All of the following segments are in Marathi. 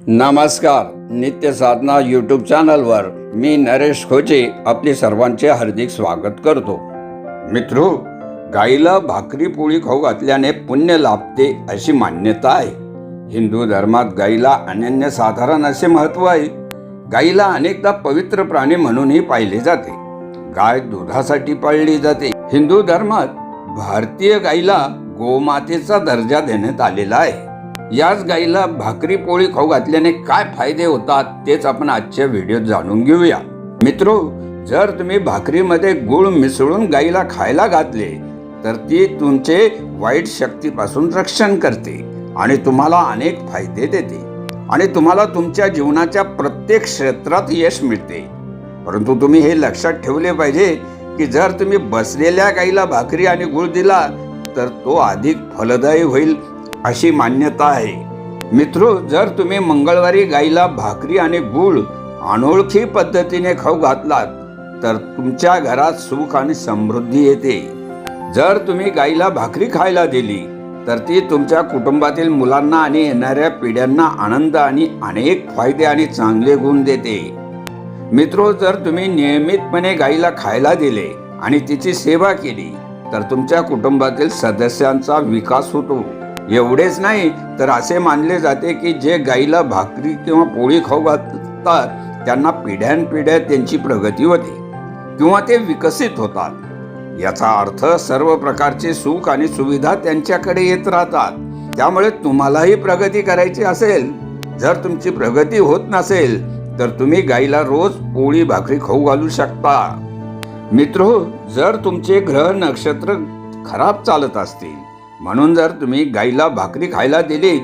नमस्कार नित्य साधना यूट्यूब चॅनलवर मी नरेश खोचे आपले सर्वांचे हार्दिक स्वागत करतो. मित्रो गाईला भाकरी पोळी खाऊ घातल्याने पुण्य लाभते अशी मान्यता आहे. हिंदू धर्मात गाईला अनन्यसाधारण असे महत्त्व आहे. गाईला अनेकदा पवित्र प्राणी म्हणूनही पाहिले जाते. गाय दुधासाठी पाळली जाते. हिंदू धर्मात भारतीय गाईला गोमातेचा दर्जा देण्यात आलेला आहे. याच गाईला भाकरी पोळी खाऊ घातल्याने काय फायदे होतात तेच आपण आजच्या व्हिडिओत जाणून घेऊया. मित्रो जर तुम्ही भाकरीमध्ये गुळ मिसळून गाईला खायला घातले तर ती तुमचे वाईट शक्तीपासून रक्षण करते आणि तुम्हाला अनेक फायदे देते आणि तुम्हाला तुमच्या जीवनाच्या प्रत्येक क्षेत्रात यश मिळते. परंतु तुम्ही हे लक्षात ठेवले पाहिजे की जर तुम्ही बसलेल्या गाईला भाकरी आणि गुळ दिला तर तो अधिक फलदायी होईल. अशी मान्यता आहे. मित्रो जर तुम्ही मंगळवारी गाईला भाकरी आणि गुळ अनोळखी पद्धतीने खाऊ घातलात तर तुमच्या घरात सुख आणि समृद्धी येते. जर तुम्ही गाईला भाकरी खायला दिली तर ती तुमच्या कुटुंबातील मुलांना आणि येणाऱ्या पिढ्यांना आनंद आणि अनेक फायदे आणि चांगले गुण देते. मित्रो जर तुम्ही नियमितपणे गाईला खायला दिले आणि तिची सेवा केली तर तुमच्या कुटुंबातील सदस्यांचा विकास होतो. एवढेच नाही तर असे मानले जाते की जे गाईला भाकरी किंवा पोळी खाऊ घालतात त्यांना पिढ्यानपिढ्या त्यांची प्रगती होते किंवा ते विकसित होतात. याचा अर्थ सर्व प्रकारचे सुख आणि सुविधा त्यांच्याकडे येत राहतात. त्यामुळे तुम्हालाही प्रगती करायची असेल. जर तुमची प्रगती होत नसेल तर तुम्ही गाईला रोज पोळी भाकरी खाऊ घालू शकता. मित्रो जर तुमचे ग्रह नक्षत्र खराब चालत असतील म्हणून जर तुम्ही गाईला भाकरी खायला दिली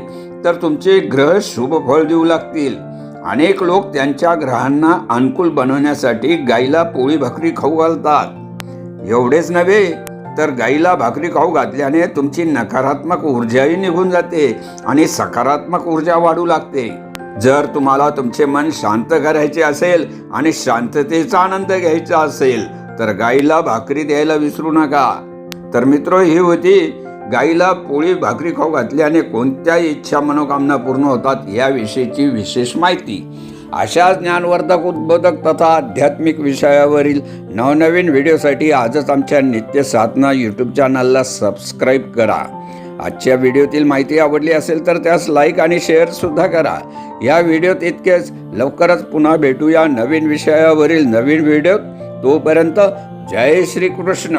तर तुमचे ग्रह शुभ फळ देऊ लागतील. अनेक लोक त्यांच्या ग्रहांना अनुकूल बनवण्यासाठी गाईला पोळी भाकरी खाऊ घालतात. एवढेच नव्हे तर गाईला भाकरी खाऊ घातल्याने तुमची नकारात्मक ऊर्जाही निघून जाते आणि सकारात्मक ऊर्जा वाढू लागते. जर तुम्हाला तुमचे मन शांत करायचे असेल आणि शांततेचा आनंद घ्यायचा असेल तर गाईला भाकरी द्यायला विसरू नका. तर मित्र ही होती गाईला पोळी भाकरी खाऊ घातल्याने कोणत्या इच्छा मनोकामना पूर्ण होतात याविषयीची विशेष माहिती. अशा ज्ञानवर्धक उद्बोधक तथा आध्यात्मिक विषयावरील नवनवीन व्हिडिओसाठी आजच आमच्या नित्य साधना यूट्यूब चॅनलला सबस्क्राईब करा. आजच्या व्हिडिओतील माहिती आवडली असेल तर त्यास लाईक आणि शेअरसुद्धा करा. या व्हिडिओत इतकेच. लवकरच पुन्हा भेटूया नवीन विषयावरील नवीन व्हिडिओत. तोपर्यंत जय श्रीकृष्ण.